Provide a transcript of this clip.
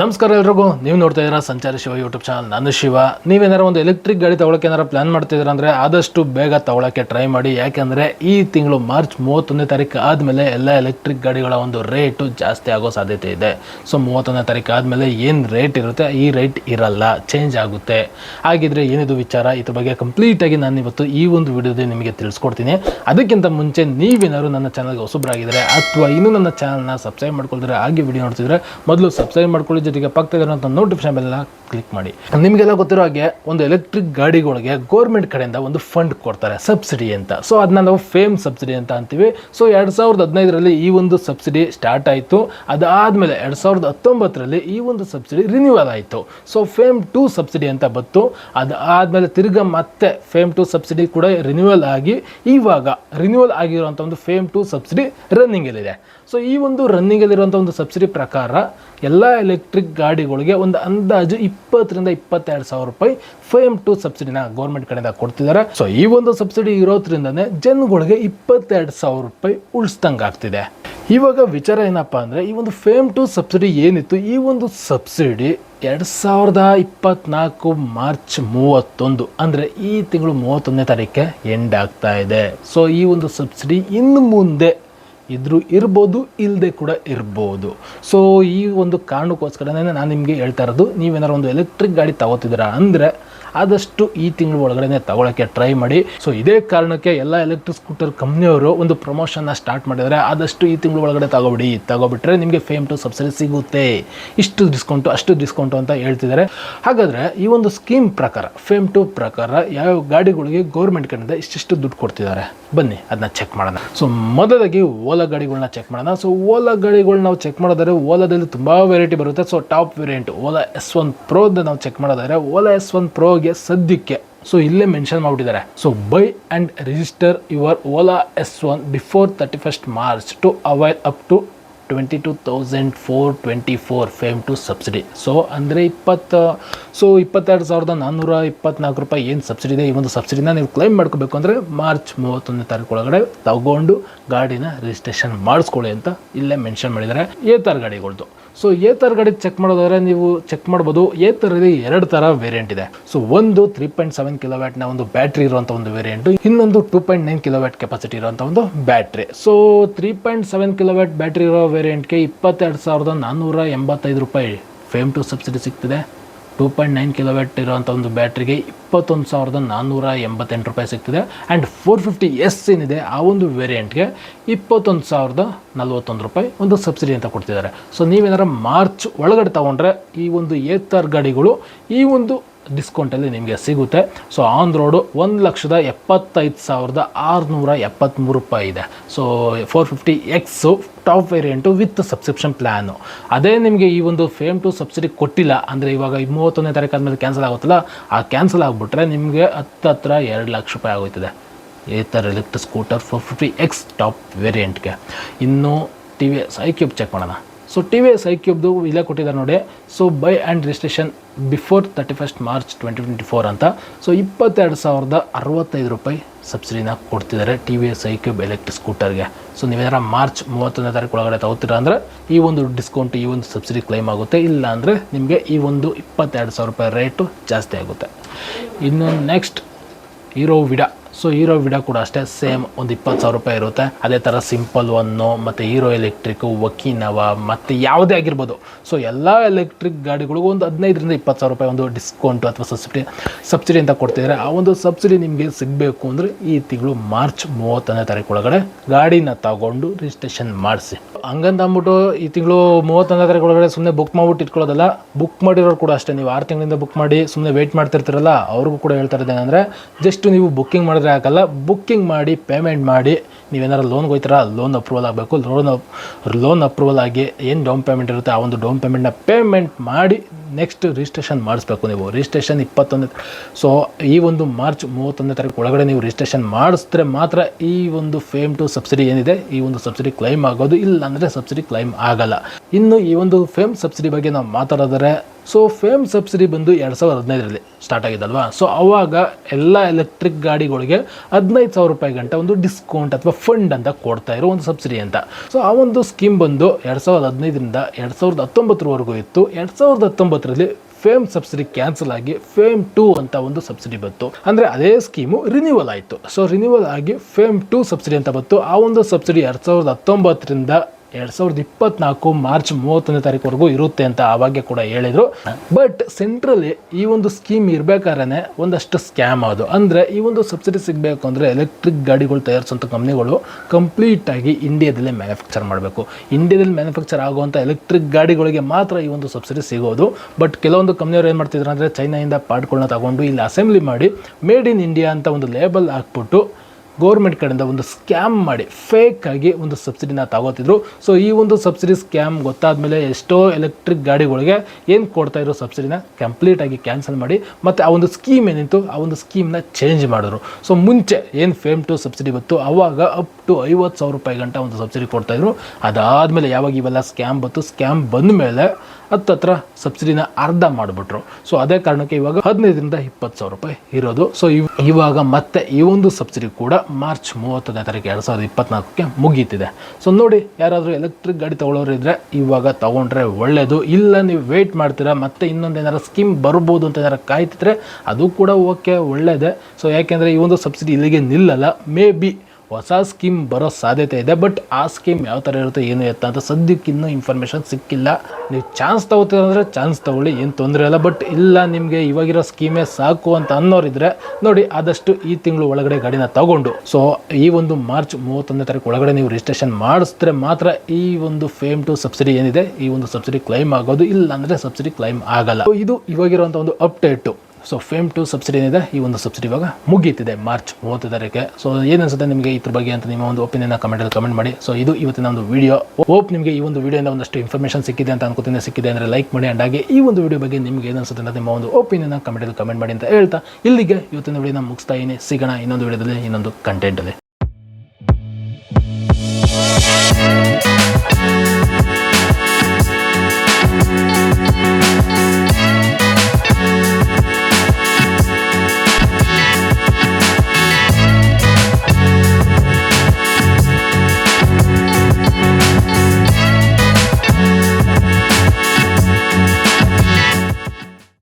ನಮಸ್ಕಾರ ಎಲ್ರಿಗೂ. ನೀವು ನೋಡ್ತಾ ಇದ್ದೀರಾ ಸಂಚಾರಿ ಶಿವ ಯೂಟ್ಯೂಬ್ ಚಾನಲ್ ನಾನು ಶಿವ. ನೀವೇನಾರ ಒಂದು ಎಲೆಕ್ಟ್ರಿಕ್ ಗಾಡಿ ತಗೊಳಕ್ಕೆ ಏನಾರ ಪ್ಲಾನ್ ಮಾಡ್ತಿದ್ದೀರ ಅಂದರೆ ಆದಷ್ಟು ಬೇಗ ತಗೊಳಕ್ಕೆ ಟ್ರೈ ಮಾಡಿ. ಯಾಕೆಂದರೆ ಈ ತಿಂಗಳು ಮಾರ್ಚ್ ಮೂವತ್ತೊಂದನೇ ತಾರೀಕು ಆದಮೇಲೆ ಎಲ್ಲ ಎಲೆಕ್ಟ್ರಿಕ್ ಗಾಡಿಗಳ ಒಂದು ರೇಟು ಜಾಸ್ತಿ ಆಗೋ ಸಾಧ್ಯತೆ ಇದೆ. ಸೊ ಮೂವತ್ತೊಂದನೇ ತಾರೀಕು ಆದಮೇಲೆ ಏನು ರೇಟ್ ಇರುತ್ತೆ ಈ ರೇಟ್ ಇರಲ್ಲ. ಚೇಂಜ್ ಆಗುತ್ತೆ. ಹಾಗಿದ್ರೆ ಏನಿದು ವಿಚಾರ? ಇದ್ರ ಬಗ್ಗೆ ಕಂಪ್ಲೀಟಾಗಿ ನಾನು ಇವತ್ತು ಈ ಒಂದು ವಿಡಿಯೋದಲ್ಲಿ ನಿಮಗೆ ತಿಳಿಸ್ಕೊಡ್ತೀನಿ. ಅದಕ್ಕಿಂತ ಮುಂಚೆ ನೀವೇನಾದ್ರು ನನ್ನ ಚಾನಲ್ಗೆ ಹೊಸಬ್ರಾಗಿದ್ದರೆ ಅಥವಾ ಇನ್ನೂ ನನ್ನ ಚಾನಲ್ನ ಸಬ್ಸ್ಕ್ರೈಬ್ ಮಾಡ್ಕೊಳ್ತಾರೆ ಹಾಗೆ ವಿಡಿಯೋ ನೋಡ್ತಿದ್ರೆ ಮೊದಲು ಸಬ್ಸ್ಕ್ರೈಬ್ ಮಾಡ್ಕೊಳ್ಳಿ. ಜೊತೆಗೆ ಪಕ್ಕದಲ್ಲಿರುವಂಥ ನೋಟಿಫಿಕೇಶನ್ ಬೆಲ್ಲ ಕ್ಲಿಕ್ ಮಾಡಿ. ನಿಮಗೆಲ್ಲ ಗೊತ್ತಿರೋ ಹಾಗೆ ಒಂದು ಎಲೆಕ್ಟ್ರಿಕ್ ಗಾಡಿಗಳಿಗೆ ಗೌರ್ಮೆಂಟ್ ಕಡೆಯಿಂದ ಒಂದು ಫಂಡ್ ಕೊಡ್ತಾರೆ ಸಬ್ಸಿಡಿ ಅಂತ. ಸೊ ಅದನ್ನ ನಾವು ಫೇಮ್ ಸಬ್ಸಿಡಿ ಅಂತ ಅಂತೀವಿ. ಸೊ ಎರಡು ಸಾವಿರದ ಹದಿನೈದರಲ್ಲಿ ಈ ಒಂದು ಸಬ್ಸಿಡಿ ಸ್ಟಾರ್ಟ್ ಆಯಿತು. ಅದಾದಮೇಲೆ ಎರಡು ಸಾವಿರದ ಹತ್ತೊಂಬತ್ತರಲ್ಲಿ ಈ ಒಂದು ಸಬ್ಸಿಡಿ ರಿನ್ಯೂವಲ್ ಆಯಿತು. ಸೊ ಫೇಮ್ ಟು ಸಬ್ಸಿಡಿ ಅಂತ ಬಂತು. ಅದಾದಮೇಲೆ ತಿರ್ಗಾ ಮತ್ತೆ ಫೇಮ್ ಟು ಸಬ್ಸಿಡಿ ಕೂಡ ರಿನ್ಯೂವಲ್ ಆಗಿ, ಇವಾಗ ರಿನ್ಯೂವಲ್ ಆಗಿರುವಂಥ ಒಂದು ಫೇಮ್ ಟು ಸಬ್ಸಿಡಿ ರನ್ನಿಂಗಲ್ಲಿದೆ ಸೊ ಈ ಒಂದು ರನ್ನಿಂಗಲ್ಲಿರುವಂಥ ಒಂದು ಸಬ್ಸಿಡಿ ಪ್ರಕಾರ ಎಲ್ಲ ಎಲೆಕ್ಟ್ರಿಕ್ ಗಾಡಿಗಳಿಗೆ ಒಂದು ಅಂದಾಜು ಇಪ್ಪತ್ತರಿಂದ ಇಪ್ಪತ್ತೆರಡು ಸಾವಿರ ರೂಪಾಯಿ ಫೇಮ್ ಟು ಸಬ್ಸಿಡಿನ ಗೌರ್ಮೆಂಟ್ ಕಡೆಯಿಂದ ಕೊಡ್ತಿದ್ದಾರೆ. ಸೊ ಈ ಒಂದು ಸಬ್ಸಿಡಿ ಇರೋದ್ರಿಂದನೇ ಜನಗಳಿಗೆ ಇಪ್ಪತ್ತೆರಡು ಸಾವಿರ ರೂಪಾಯಿ ಉಳಿಸ್ದಂಗೆ ಆಗ್ತಿದೆ. ಇವಾಗ ವಿಚಾರ ಏನಪ್ಪ ಅಂದರೆ ಈ ಒಂದು ಫೇಮ್ ಟು ಸಬ್ಸಿಡಿ ಏನಿತ್ತು, ಈ ಒಂದು ಸಬ್ಸಿಡಿ ಎರಡು ಸಾವಿರದ ಇಪ್ಪತ್ನಾಲ್ಕು ಮಾರ್ಚ್ ಮೂವತ್ತೊಂದು, ಅಂದರೆ ಈ ತಿಂಗಳು ಮೂವತ್ತೊಂದನೇ ತಾರೀಕೆ ಎಂಡ್ ಆಗ್ತಾ ಇದೆ. ಸೊ ಈ ಒಂದು ಸಬ್ಸಿಡಿ ಇನ್ನು ಮುಂದೆ ಇದ್ರೂ ಇರ್ಬೋದು ಇಲ್ಲದೆ ಕೂಡ ಇರ್ಬೋದು. ಸೊ ಈ ಒಂದು ಕಾರಣಕ್ಕೋಸ್ಕರನೇ ನಾನು ನಿಮಗೆ ಹೇಳ್ತಾ ಇರೋದು ನೀವೇನಾರು ಒಂದು ಎಲೆಕ್ಟ್ರಿಕ್ ಗಾಡಿ ತಗೋತಿದ್ದೀರಾ ಅಂದರೆ ಆದಷ್ಟು ಈ ತಿಂಗಳ ಒಳಗಡೆ ತಗೊಳಕ್ಕೆ ಟ್ರೈ ಮಾಡಿ. ಸೊ ಇದೇ ಕಾರಣಕ್ಕೆ ಎಲ್ಲ ಎಲೆಕ್ಟ್ರಿಕ್ ಸ್ಕೂಟರ್ ಕಂಪ್ನಿಯವರು ಒಂದು ಪ್ರಮೋಷನ್ನ ಸ್ಟಾರ್ಟ್ ಮಾಡಿದ್ದಾರೆ. ಆದಷ್ಟು ಈ ತಿಂಗಳ ಒಳಗಡೆ ತಗೋಬಿಡಿ. ತಗೋಬಿಟ್ರೆ ನಿಮಗೆ ಫೇಮ್ ಟು ಸಬ್ಸಿಡಿ ಸಿಗುತ್ತೆ. ಇಷ್ಟು ಡಿಸ್ಕೌಂಟು ಅಷ್ಟು ಡಿಸ್ಕೌಂಟು ಅಂತ ಹೇಳ್ತಿದ್ದಾರೆ. ಹಾಗಾದರೆ ಈ ಒಂದು ಸ್ಕೀಮ್ ಪ್ರಕಾರ ಫೇಮ್ ಟು ಪ್ರಕಾರ ಯಾವ ಗಾಡಿಗಳಿಗೆ ಗೌರ್ಮೆಂಟ್ ಕಡೆಯಿಂದ ಇಷ್ಟಿಷ್ಟು ದುಡ್ಡು ಕೊಡ್ತಿದ್ದಾರೆ? ಬನ್ನಿ ಅದನ್ನ ಚೆಕ್ ಮಾಡೋಣ. ಸೊ ಮೊದಲಾಗಿ ಓಲಾ ಗಾಡಿಗಳನ್ನ ಚೆಕ್ ಮಾಡೋಣ. ಸೊ ಓಲಾ ಗಾಡಿಗಳು ನಾವು ಚೆಕ್ ಮಾಡೋದಾದ್ರೆ ಓಲಾದಲ್ಲಿ ತುಂಬ ವೆರೈಟಿ ಬರುತ್ತೆ. So top variant Ola S one ಪ್ರೋದ ನಾವು ಚೆಕ್ ಮಾಡೋದಾದ್ರೆ, ಓಲಾ ಎಸ್ ಒನ್ ಪ್ರೋಗೆ ಸದ್ಯಕ್ಕೆ. ಸೊ ಇಲ್ಲೇ ಮೆನ್ಷನ್ ಮಾಡಿಬಿಟ್ಟಿದ್ದಾರೆ. So buy and register your Ola S one before thirty first March to avail up to twenty two thousand four twenty four FAME two subsidy so ಅಂದರೆ ಇಪ್ಪತ್ತು so ಇಪ್ಪತ್ತೆರಡು ಸಾವಿರದ ನಾನ್ನೂರ ಇಪ್ಪತ್ನಾಲ್ಕು ರೂಪಾಯಿ ಏನು ಸಬ್ಸಿಡಿ ಇದೆ? ಈ ಒಂದು ಸಬ್ಸಿಡಿನ ನೀವು ಕ್ಲೈಮ್ ಮಾಡ್ಕೋಬೇಕು ಅಂದರೆ ಮಾರ್ಚ್ ಮೂವತ್ತೊಂದನೇ ತಾರೀಕು ಒಳಗಡೆ ತಗೊಂಡು ಗಾಡಿನ ರಿಜಿಸ್ಟ್ರೇಷನ್ ಮಾಡಿಸ್ಕೊಳ್ಳಿ ಅಂತ ಇಲ್ಲೇ ಮೆನ್ಷನ್ ಮಾಡಿದ್ದಾರೆ. ಏತರ್ ಗಾಡಿಗಳ್ದು? ಸೊ ಏತರ್ ಗಾಡಿ ಚೆಕ್ ಮಾಡೋದಾದ್ರೆ ನೀವು ಚೆಕ್ ಮಾಡ್ಬೋದು. ಏತರಲ್ಲಿ ಎರಡು ಥರ ವೇರಿಯಂಟ್ ಇದೆ. ಸೊ ಒಂದು ತ್ರೀ ಪಾಯಿಂಟ್ ಸೆವೆನ್ ಕಿಲೋವ್ಯಾಟ್ನ ಒಂದು ಬ್ಯಾಟ್ರಿ ಇರುವಂಥ ಒಂದು ವೇರಿಯಂಟ್ ಇನ್ನೊಂದು two point nine kilowatt capacity ಇರುವಂಥ ಒಂದು battery so three point seven kilowatt battery ಇರೋ ವೇರಿಯಂಟ್ಗೆ ಇಪ್ಪತ್ತೆರಡು ಸಾವಿರದ ನಾನ್ನೂರ ಎಂಬತ್ತೈದು ರೂಪಾಯಿ ಫೇಮ್ ಟು ಸಬ್ಸಿಡಿ ಸಿಗ್ತಿದೆ. ಟೂ ಪಾಯಿಂಟ್ ನೈನ್ ಕಿಲೋವ್ಯಾಟ್ ಇರುವಂಥ ಒಂದು ಬ್ಯಾಟ್ರಿಗೆ ಇಪ್ಪತ್ತೊಂದು ಸಾವಿರದ ನಾನ್ನೂರ ಎಂಬತ್ತೆಂಟು ರೂಪಾಯಿ ಸಿಗ್ತಿದೆ. ಆ್ಯಂಡ್ ಫೋರ್ ಫಿಫ್ಟಿ ಎಸ್ ಏನಿದೆ, ಆ ಒಂದು ವೇರಿಯಂಟ್ಗೆ ಇಪ್ಪತ್ತೊಂದು ಸಾವಿರದ ನಲ್ವತ್ತೊಂದು ರೂಪಾಯಿ ಒಂದು ಸಬ್ಸಿಡಿ ಅಂತ ಕೊಡ್ತಿದ್ದಾರೆ. ಸೊ ನೀವೇನಾರ ಮಾರ್ಚ್ ಒಳಗಡೆ ತೊಗೊಂಡ್ರೆ ಈ ಒಂದು ಏತರ್ ಗಾಡಿಗಳು ಈ ಒಂದು ಡಿಸ್ಕೌಂಟಲ್ಲಿ ನಿಮಗೆ ಸಿಗುತ್ತೆ. ಸೊ ಆನ್ ರೋಡು ಒಂದು ಲಕ್ಷದ ಎಪ್ಪತ್ತೈದು ಸಾವಿರದ ಆರುನೂರ ಎಪ್ಪತ್ತ್ಮೂರು ರೂಪಾಯಿ ಇದೆ. So four fifty X top variant with subscription plan ಅದೇ ನಿಮಗೆ ಈ ಒಂದು ಫೇಮ್ ಟು ಸಬ್ಸಿಡಿ ಕೊಟ್ಟಿಲ್ಲ, ಅಂದರೆ ಇವಾಗ ಮೂವತ್ತೊಂದನೇ ತಾರೀಕು ಆದಮೇಲೆ ಕ್ಯಾನ್ಸಲ್ ಆಗುತ್ತಲ್ಲ, ಆ ಕ್ಯಾನ್ಸಲ್ ಆಗಿಬಿಟ್ರೆ ನಿಮಗೆ ಹತ್ತತ್ರ ಎರಡು ಲಕ್ಷ ರೂಪಾಯಿ ಆಗೋಯ್ತದೆ. ಈ ಥರ electric scooter four fifty X top ವೇರಿಯಂಟ್ಗೆ ಇನ್ನು T V S cube check ಮಾಡೋಣ. So T V S I ಕ್ಯೂಬ್ದು ಇಲ್ಲೇ ಕೊಟ್ಟಿದ್ದಾರೆ ನೋಡಿ. So buy and registration before thirty first March twenty twenty four ಅಂತ. ಸೊ ಇಪ್ಪತ್ತೆರಡು ಸಾವಿರದ ಅರವತ್ತೈದು ರೂಪಾಯಿ ಸಬ್ಸಿಡಿನ ಕೊಡ್ತಿದ್ದಾರೆ T V S I cube electric ಸ್ಕೂಟರ್ಗೆ so ನೀವೇನಾರ ಮಾರ್ಚ್ ಮೂವತ್ತೊಂದನೇ ತಾರೀಕು ಒಳಗಡೆ ತಗೋತೀರಾ ಅಂದರೆ ಈ ಒಂದು ಡಿಸ್ಕೌಂಟ್ ಈ ಒಂದು ಸಬ್ಸಿಡಿ ಕ್ಲೈಮ್ ಆಗುತ್ತೆ. ಇಲ್ಲ ಅಂದರೆ ನಿಮಗೆ ಈ ಒಂದು ಇಪ್ಪತ್ತೆರಡು ಸಾವಿರ ರೂಪಾಯಿ ರೇಟು ಜಾಸ್ತಿ ಆಗುತ್ತೆ. ಇನ್ನು next Hero Vida so Hero Vida ಕೂಡ ಅಷ್ಟೇ ಸೇಮ್ ಒಂದು ಇಪ್ಪತ್ತು ಸಾವಿರ ರೂಪಾಯಿ ಇರುತ್ತೆ. ಅದೇ ಥರ ಸಿಂಪಲ್ ಒನ್ನು ಮತ್ತು ಹೀರೋ ಎಲೆಕ್ಟ್ರಿಕ್ ವಕೀನವ ಮತ್ತು ಯಾವುದೇ ಆಗಿರ್ಬೋದು. ಸೊ ಎಲ್ಲ ಎಲೆಕ್ಟ್ರಿಕ್ ಗಾಡಿಗಳಿಗೂ ಒಂದು ಹದಿನೈದರಿಂದ ಇಪ್ಪತ್ತು ಸಾವಿರ ರೂಪಾಯಿ ಒಂದು ಡಿಸ್ಕೌಂಟು ಅಥವಾ ಸಬ್ಸಿಡಿ ಸಬ್ಸಿಡಿ ಅಂತ ಕೊಡ್ತಿದ್ದಾರೆ ಆ ಒಂದು ಸಬ್ಸಿಡಿ ನಿಮಗೆ ಸಿಗಬೇಕು ಅಂದರೆ ಈ ತಿಂಗಳು ಮಾರ್ಚ್ ಮೂವತ್ತನೇ ತಾರೀಕು ಒಳಗಡೆ ಗಾಡಿನ ತಗೊಂಡು ರಿಜಿಸ್ಟ್ರೇಷನ್ ಮಾಡಿಸಿ. ಹಂಗಂತ ಅಂದ್ಬಿಟ್ಟು ಈ ತಿಂಗಳು ಮೂವತ್ತೊಂದನೇ ತಾರೀಕು ಒಳಗಡೆ ಸುಮ್ಮನೆ ಬುಕ್ ಮಾಡ್ಬಿಟ್ಟು ಇಟ್ಕೊಳ್ಳೋದಲ್ಲ ಬುಕ್ ಮಾಡಿರೋರು ಕೂಡ ಅಷ್ಟೇ. ನೀವು ಆರು ತಿಂಗಳಿಂದ ಬುಕ್ ಮಾಡಿ ಸುಮ್ಮನೆ ವೆಯ್ಟ್ ಮಾಡ್ತಿರ್ತೀರಲ್ಲ, ಅವ್ರಿಗೂ ಕೂಡ ಹೇಳ್ತಾ ಇದ್ದೇನೆ ಜಸ್ಟ್ ನೀವು ಬುಕ್ಕಿಂಗ್ ಮಾಡಿದ್ರೆ ಆಗಲ್ಲ ಬುಕ್ಕಿಂಗ್ ಮಾಡಿ ಪೇಮೆಂಟ್ ಮಾಡಿ ನೀವೇನಾರು ಲೋನ್ಗೆ ಹೋಗ್ತೀರಾ ಲೋನ್ ಅಪ್ರೂವಲ್ ಆಗಬೇಕು. ಲೋನ್ ಲೋನ್ ಅಪ್ರೂವಲ್ ಆಗಿ ಏನು ಡೌನ್ ಪೇಮೆಂಟ್ ಇರುತ್ತೆ, ಆ ಒಂದು ಡೌನ್ ಪೇಮೆಂಟ್ನ ಪೇಮೆಂಟ್ ಮಾಡಿ ನೆಕ್ಸ್ಟ್ ರಿಜಿಸ್ಟ್ರೇಷನ್ ಮಾಡಿಸ್ಬೇಕು ನೀವು. ರಿಜಿಸ್ಟ್ರೇಷನ್ ಇಪ್ಪತ್ತೊಂದನೇ ಸೊ ಈ ಒಂದು ಮಾರ್ಚ್ ಮೂವತ್ತೊಂದನೇ ತಾರೀಕು ಒಳಗಡೆ ನೀವು ರಿಜಿಸ್ಟ್ರೇಷನ್ ಮಾಡಿಸಿದ್ರೆ ಮಾತ್ರ ಈ ಒಂದು ಫೇಮ್ ಟು ಸಬ್ಸಿಡಿ ಏನಿದೆ, ಈ ಒಂದು ಸಬ್ಸಿಡಿ ಕ್ಲೈಮ್ ಆಗೋದು. ಇಲ್ಲ ಅಂದರೆ ಸಬ್ಸಿಡಿ ಕ್ಲೈಮ್ ಆಗಲ್ಲ. ಇನ್ನು ಈ ಒಂದು ಫೇಮ್ ಸಬ್ಸಿಡಿ ಬಗ್ಗೆ ನಾವು ಮಾತಾಡಿದ್ರೆ ಸೊ ಫೇಮ್ ಸಬ್ಸಿಡಿ ಬಂದು ಎರಡು ಸಾವಿರದ ಹದಿನೈದರಲ್ಲಿ ಸ್ಟಾರ್ಟ್ ಆಗಿದ್ದಲ್ವಾ? ಸೊ ಅವಾಗ ಎಲ್ಲ ಎಲೆಕ್ಟ್ರಿಕ್ ಗಾಡಿಗಳಿಗೆ ಹದಿನೈದು ಸಾವಿರ ರೂಪಾಯಿ ಗಂಟ ಒಂದು ಡಿಸ್ಕೌಂಟ್ ಅಥವಾ ಫಂಡ್ ಅಂತ ಕೊಡ್ತಾ ಇರೋ ಒಂದು ಸಬ್ಸಿಡಿ ಅಂತ. ಸೊ ಆ ಒಂದು ಸ್ಕೀಮ್ ಬಂದು ಎರಡು ಸಾವಿರದ ಹದಿನೈದರಿಂದ ಎರಡು ಸಾವಿರದ ಹತ್ತೊಂಬತ್ತರವರೆಗೂ ಇತ್ತು. ಎರಡು ಸಾವಿರದ ಹತ್ತೊಂಬತ್ತರಲ್ಲಿ ಫೇಮ್ ಸಬ್ಸಿಡಿ ಕ್ಯಾನ್ಸಲ್ ಆಗಿ ಫೇಮ್ ಟು ಅಂತ ಒಂದು ಸಬ್ಸಿಡಿ ಬಂತು. ಅಂದರೆ ಅದೇ ಸ್ಕೀಮು ರಿನ್ಯೂವಲ್ ಆಯಿತು. ಸೊ ರಿನ್ಯೂವಲ್ ಆಗಿ ಫೇಮ್ ಟು ಸಬ್ಸಿಡಿ ಅಂತ ಬಂತು. ಆ ಒಂದು ಸಬ್ಸಿಡಿ ಎರಡು ಸಾವಿರದ ಹತ್ತೊಂಬತ್ತರಿಂದ ಎರಡು ಸಾವಿರದ ಇಪ್ಪತ್ನಾಲ್ಕು ಮಾರ್ಚ್ ಮೂವತ್ತೊಂದನೇ ತಾರೀಕುವರೆಗೂ ಇರುತ್ತೆ ಅಂತ ಆವಾಗೆ ಕೂಡ ಹೇಳಿದರು. ಬಟ್ ಸೆಂಟ್ರಲ್ಲಿ ಈ ಒಂದು ಸ್ಕೀಮ್ ಇರಬೇಕಾದ್ರೆ ಒಂದಷ್ಟು ಸ್ಕ್ಯಾಮ್ ಅದು. ಅಂದರೆ ಈ ಒಂದು ಸಬ್ಸಿಡಿ ಸಿಗಬೇಕು ಅಂದರೆ ಎಲೆಕ್ಟ್ರಿಕ್ ಗಾಡಿಗಳು ತಯಾರಿಸುವಂಥ ಕಂಪ್ನಿಗಳು ಕಂಪ್ಲೀಟಾಗಿ ಇಂಡಿಯಾದಲ್ಲೇ ಮ್ಯಾನುಫ್ಯಾಕ್ಚರ್ ಮಾಡಬೇಕು. ಇಂಡಿಯಾದಲ್ಲಿ ಮ್ಯಾನುಫ್ಯಾಕ್ಚರ್ ಆಗುವಂಥ ಎಲೆಕ್ಟ್ರಿಕ್ ಗಾಡಿಗಳಿಗೆ ಮಾತ್ರ ಈ ಒಂದು ಸಬ್ಸಿಡಿ ಸಿಗೋದು. ಬಟ್ ಕೆಲವೊಂದು ಕಂಪ್ನಿಯವರು ಏನು ಮಾಡ್ತಿದ್ರು ಅಂದರೆ ಚೈನಾಯಿಂದ ಪಾರ್ಟ್ಗಳನ್ನ ತಗೊಂಡು ಇಲ್ಲಿ ಅಸೆಂಬ್ಲಿ ಮಾಡಿ ಮೇಡ್ ಇನ್ ಇಂಡಿಯಾ ಅಂತ ಒಂದು ಲೇಬಲ್ ಹಾಕ್ಬಿಟ್ಟು ಗೌರ್ಮೆಂಟ್ ಕಡೆಯಿಂದ ಒಂದು ಸ್ಕ್ಯಾಮ್ ಮಾಡಿ ಫೇಕ್ ಆಗಿ ಒಂದು ಸಬ್ಸಿಡಿನ ತಗೋತಿದ್ರು. ಸೊ ಈ ಒಂದು ಸಬ್ಸಿಡಿ ಸ್ಕ್ಯಾಮ್ ಗೊತ್ತಾದ್ಮೇಲೆ ಎಷ್ಟೋ ಎಲೆಕ್ಟ್ರಿಕ್ ಗಾಡಿಗಳಿಗೆ ಏನು ಕೊಡ್ತಾ ಇರೋ ಸಬ್ಸಿಡಿನ? ಕಂಪ್ಲೀಟ್ ಆಗಿ ಕ್ಯಾನ್ಸಲ್ ಮಾಡಿ, ಮತ್ತು ಆ ಒಂದು ಸ್ಕೀಮ್ ಏನಿತ್ತು, ಆ ಒಂದು ಸ್ಕೀಮ್ನ ಚೇಂಜ್ ಮಾಡಿದ್ರು. ಸೊ ಮುಂಚೆ ಏನು ಫೇಮ್ ಟು ಸಬ್ಸಿಡಿ ಬಂತು, ಅವಾಗ ಅಪ್ ಟು ಐವತ್ತು ಸಾವಿರ ರೂಪಾಯಿ ಗಂಟ ಒಂದು ಸಬ್ಸಿಡಿ ಕೊಡ್ತಾಯಿದ್ರು ಅದಾದಮೇಲೆ ಯಾವಾಗ ಇವೆಲ್ಲ ಸ್ಕ್ಯಾಮ್ ಬಂತು ಸ್ಕ್ಯಾಮ್ ಬಂದ ಮೇಲೆ ಹತ್ತತ್ರ ಸಬ್ಸಿಡಿನ ಅರ್ಧ ಮಾಡಿಬಿಟ್ರು. ಸೊ ಅದೇ ಕಾರಣಕ್ಕೆ ಇವಾಗ ಹದಿನೈದರಿಂದ ಇಪ್ಪತ್ತು ಸಾವಿರ ರೂಪಾಯಿ ಇರೋದು. ಸೊ ಇವಾಗ ಮತ್ತೆ ಈ ಒಂದು ಸಬ್ಸಿಡಿ ಕೂಡ ಮಾರ್ಚ್ ಮೂವತ್ತನೇ ತಾರೀಕು ಎರಡು ಸಾವಿರದ ಇಪ್ಪತ್ನಾಲ್ಕಕ್ಕೆ ಮುಗೀತಿದೆ. ಸೊ ನೋಡಿ ಯಾರಾದರೂ ಎಲೆಕ್ಟ್ರಿಕ್ ಗಾಡಿ ತೊಗೊಳೋರು ಇದ್ದರೆ ಇವಾಗ ತೊಗೊಂಡ್ರೆ ಒಳ್ಳೆಯದು ಇಲ್ಲ ನೀವು ವೆಯ್ಟ್ ಮಾಡ್ತೀರಾ, ಮತ್ತೆ ಇನ್ನೊಂದು ಸ್ಕೀಮ್ ಬರ್ಬೋದು ಅಂತ ಏನಾರು ಕಾಯ್ತಿದ್ರೆ ಅದು ಕೂಡ ಓಕೆ ಒಳ್ಳೆಯದೇ ಸೊ ಯಾಕೆಂದರೆ ಈ ಒಂದು ಸಬ್ಸಿಡಿ ಇಲ್ಲಿಗೆ ನಿಲ್ಲಲ್ಲ. ಮೇ ಬಿ ಹೊಸ ಸ್ಕೀಮ್ ಬರೋ ಸಾಧ್ಯತೆ ಇದೆ, ಬಟ್ ಆ ಸ್ಕೀಮ್ ಯಾವ ಥರ ಇರುತ್ತೆ, ಏನು ಎತ್ತ ಅಂತ ಸದ್ಯಕ್ಕೆ ಇನ್ನೂ ಇನ್ಫಾರ್ಮೇಷನ್ ಸಿಕ್ಕಿಲ್ಲ. ನೀವು ಚಾನ್ಸ್ ಅಂದರೆ ಚಾನ್ಸ್ ತಗೊಳ್ಳಿ, ಏನು ತೊಂದರೆ ಇಲ್ಲ. ಬಟ್ ಇಲ್ಲ, ನಿಮಗೆ ಇವಾಗಿರೋ ಸ್ಕೀಮೇ ಸಾಕು ಅಂತ ಅನ್ನೋರಿದ್ರೆ, ನೋಡಿ, ಆದಷ್ಟು ಈ ತಿಂಗಳು ಒಳಗಡೆ ಗಾಡಿನ ತಗೊಂಡು. ಸೊ ಈ ಒಂದು ಮಾರ್ಚ್ ಮೂವತ್ತೊಂದನೇ ತಾರೀಕು ಒಳಗಡೆ ನೀವು ರಿಜಿಸ್ಟ್ರೇಷನ್ ಮಾಡಿಸಿದ್ರೆ ಮಾತ್ರ ಈ ಒಂದು ಫೇಮ್ ಟು ಸಬ್ಸಿಡಿ ಏನಿದೆ, ಈ ಒಂದು ಸಬ್ಸಿಡಿ ಕ್ಲೈಮ್ ಆಗೋದು. ಇಲ್ಲ ಅಂದರೆ ಸಬ್ಸಿಡಿ ಕ್ಲೈಮ್ ಆಗಲ್ಲ ಇದು ಇವಾಗಿರುವಂಥ ಒಂದು update so FAME two subsidy ಏನಿದೆ? ಈ ಒಂದು ಸಬ್ಸಿಡಿ ಇವಾಗ ಮುಗೀತಿದೆ ಮಾರ್ಚ್ ಮೂವತ್ತು ತಾರೀಕೆ ಸೊ ಏನು ಅನ್ಸುತ್ತೆ ನಿಮಗೆ ಇದ್ರ ಬಗ್ಗೆ ಅಂತ ನಿಮ್ಮ ಒಂದು ಒಪಿನಿಯನ್ ಕಮೆಂಟಲ್ಲಿ ಕಮೆಂಟ್ ಮಾಡಿ. ಸೊ ಇದು ಇವತ್ತಿನ ಒಂದು ವಿಡಿಯೋ ಹೋಪ್ ನಿಮಗೆ ಈ ಒಂದು ವಿಡಿಯೋಯಿಂದ ಒಂದಷ್ಟು ಇನ್ಫಾರ್ಮೇಷನ್ ಸಿಕ್ಕಿದೆ ಅಂತ ಅನ್ಕೋತೀನಿ. ಸಿಕ್ಕಿದೆ ಅಂದರೆ ಲೈಕ್ ಮಾಡಿ. ಅಂಡ್ ಆಗಿ ಈ ಒಂದು ವಿಡಿಯೋ ಬಗ್ಗೆ ನಿಮಗೆ ಏನು ಅನ್ಸುತ್ತೆ ಅಂತ ನಿಮ್ಮ ಒಂದು ಒಪಿನಿಯನ್ ಕಮೆಂಟಲ್ಲಿ ಕಮೆಂಟ್ ಮಾಡಿ ಅಂತ ಹೇಳ್ತಾ ಇಲ್ಲಿಗೆ ಇವತ್ತಿನ ವಿಡಿಯೋನ ಮುಗಿಸ್ತಾ ಇದ್ದೀನಿ. ಸಿಗೋಣ ಇನ್ನೊಂದು ವಿಡಿಯೋದಲ್ಲಿ ಇನ್ನೊಂದು ಕಂಟೆಂಟಲ್ಲಿ